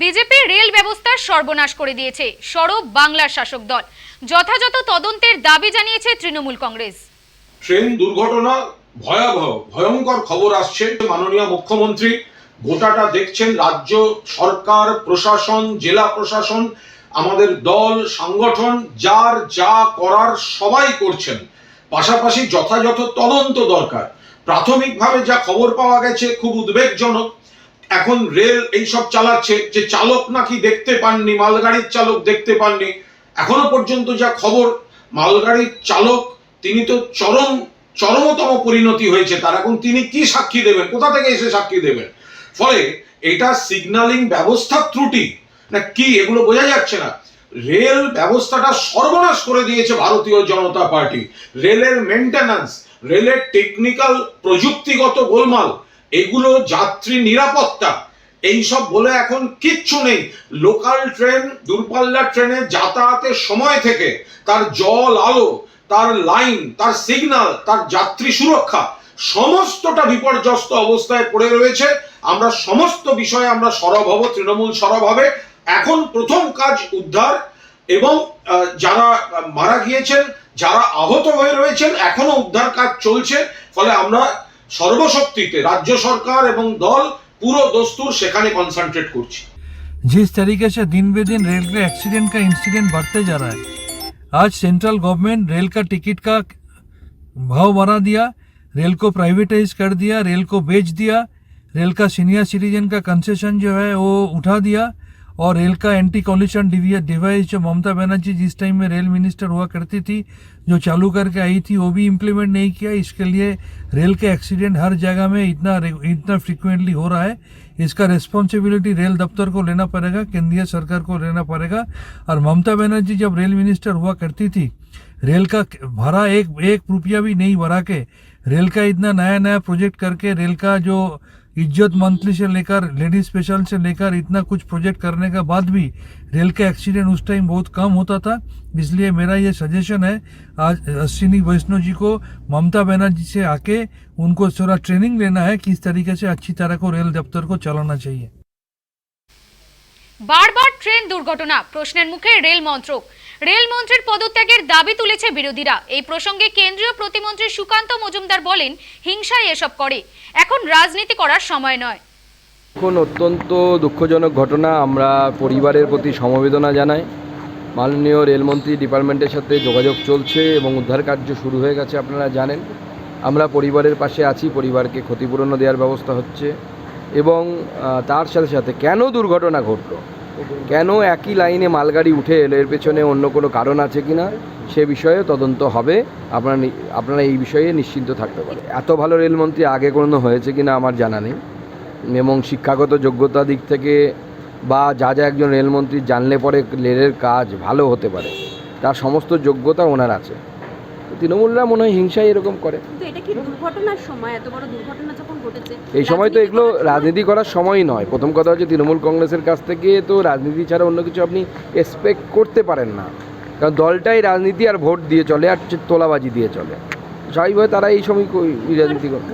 BJP rail ব্যবস্থার সর্বনাশ করে দিয়েছে, সরব বাংলার শাসক দল। যথাযথ তদন্তের দাবি জানিয়েছে তৃণমূল কংগ্রেস। ট্রেন দুর্ঘটনা, ভয়াবহ, ভয়ঙ্কর খবর আসছে। মাননীয় মুখ্যমন্ত্রী গোটাটা দেখছেন, রাজ্য সরকার, প্রশাসন, জেলা প্রশাসন, আমাদের দল, সংগঠন, যার যা করার সবাই করছেন। পাশাপাশি যথাযথ তদন্ত দরকার। প্রাথমিকভাবে যা খবর পাওয়া গেছে, খুব উদ্বেগজনক। এখন রেল এইসব চালাচ্ছে যে চালক নাকি দেখতে পাননি, মালগাড়ির চালক দেখতে পাননি। এখনও পর্যন্ত যা খবর, মালগাড়ির চালক, তিনি তো চরম, চরমতম পরিণতি হয়েছে। তার এখন তিনি কি সাক্ষী দেবেন? কোথা থেকে এসে সাক্ষী দেবেন? ফলে এটা সিগন্যালিং ব্যবস্থার ত্রুটি। না কি, এগুলো বোঝা যাচ্ছে না। রেল ব্যবস্থাটা সর্বনাশ করে দিয়েছে ভারতীয় জনতা পার্টি। রেলের মেনটেন্যান্স রেলের টেকনিক্যাল প্রযুক্তিগত গোলমাল এগুলো যাত্রী নিরাপত্তা। এইসব বলে এখন কিচ্ছু নেই। লোকাল ট্রেন, দূরপাল্লার ট্রেনে যাতায়াতের সময় থেকে তার জল, আলো, তার লাইন, তার সিগন্যাল তার যাত্রী সুরক্ষা সমস্তটা বিপর্যস্ত অবস্থায় পড়ে রয়েছে। আমরা সমস্ত বিষয়ে আমরা সরব হব, তৃণমূল সরব হবে। এখন প্রথম কাজ উদ্ধার এবং যারা মারা গিয়েছেন, যারা আহত হয়ে রয়েছেন, এখনও উদ্ধার কাজ চলছে। ফলে আমরা সর্বশক্তিতে রাজ্য সরকার এবং দল পুরো দস্তুর সেখানে কনসেন্ট্রেট করছি जिस तरीके से दिन बे दिन रेलवे एक्सीडेंट का इंसिडेंट बढ़ते जा रहा है आज सेंट्रल गवर्नमेंट रेल का टिकट का भाव बढ़ा दिया रेल को प्राइवेटाइज कर दिया रेल को बेच दिया रेल का सीनियर सिटीजन का कंसेशन जो है वो उठा दिया और रेल का एंटी कॉल्यूशन डिवाइस जो ममता बनर्जी जिस टाइम में रेल मिनिस्टर हुआ करती थी, जो चालू करके आई थी, वो भी इम्प्लीमेंट नहीं किया। इसके लिए रेल के एक्सीडेंट हर जगह में इतना इतना फ्रिक्वेंटली हो रहा है। इसका रिस्पॉन्सिबिलिटी रेल दफ्तर को लेना पड़ेगा, केंद्रीय सरकार को लेना पड़ेगा। और ममता बनर्जी जब रेल मिनिस्टर हुआ करती थी, रेल का भरा एक एक रुपया भी नहीं भरा के रेल का इतना नया नया प्रोजेक्ट करके रेल का जो इज़्ज़त मंथली से लेकर लेडीज़ स्पेशल से लेकर इतना कुछ प्रोजेक्ट करने के बाद भी रेल के एक्सीडेंट उस टाइम बहुत कम होता था। इसलिए मेरा ये सजेशन है, आज अश्विनी वैष्णव जी को, ममता बनर्जी से आके उनको थोड़ा ट्रेनिंग लेना है किस तरीके से अच्छी तरह को रेल दफ्तर को चलाना चाहिए। বারবার ট্রেন দুর্ঘটনা, প্রশ্নের মুখে রেল মন্ত্রক। রেল মন্ত্রীর পদত্যাগের দাবি তুলেছে বিরোধীরা। এই প্রসঙ্গে কেন্দ্রীয় প্রতিমন্ত্রী সুকান্ত মজুমদার বলেন, হিংসায় এসব করে। এখন রাজনীতি করার সময় নয়। এখন অত্যন্ত দুঃখজনক ঘটনা। আমরা পরিবারের প্রতি সমবেদনা জানাই। মাননীয় রেলমন্ত্রী ডিপার্টমেন্টের সাথে যোগাযোগ চলছে এবং উদ্ধার কার্য শুরু হয়ে গেছে, আপনারা জানেন। আমরা পরিবারের পাশে আছি, পরিবারকে ক্ষতিপূরণও দেওয়ার ব্যবস্থা হচ্ছে। এবং তার সাথে সাথে কেন দুর্ঘটনা ঘটলো? কেন একই লাইনে মালগাড়ি উঠে এলো? এর পেছনে অন্য কোনো কারণ আছে কিনা? সে বিষয়ে তদন্ত হবে। আপনারা আপনারা এই বিষয়ে নিশ্চিন্ত থাকতে পারেন। এত ভালো রেলমন্ত্রী আগে কোনো হয়েছে কিনা আমার জানা নেই। এবং শিক্ষাগত যোগ্যতা দিক থেকে বা যা যা একজন রেলমন্ত্রী জানলে পরে রেলের কাজ ভালো হতে পারে, তার সমস্ত যোগ্যতা ওনার আছে। তৃণমূলরা মনে হয় হিংসায় এরকম করে। এই সময় তো এগুলো রাজনীতি করার সময় নয়। প্রথম কথা হচ্ছে তৃণমূল কংগ্রেসের কাছ থেকে তো রাজনীতি ছাড়া অন্য কিছু আপনি এক্সপেক্ট করতে পারেন না। কারণ দলটাই রাজনীতি আর ভোট দিয়ে চলে আর তোলাবাজি দিয়ে চলে। স্বাভাবিকভাবে তারা এই সময় রাজনীতি করে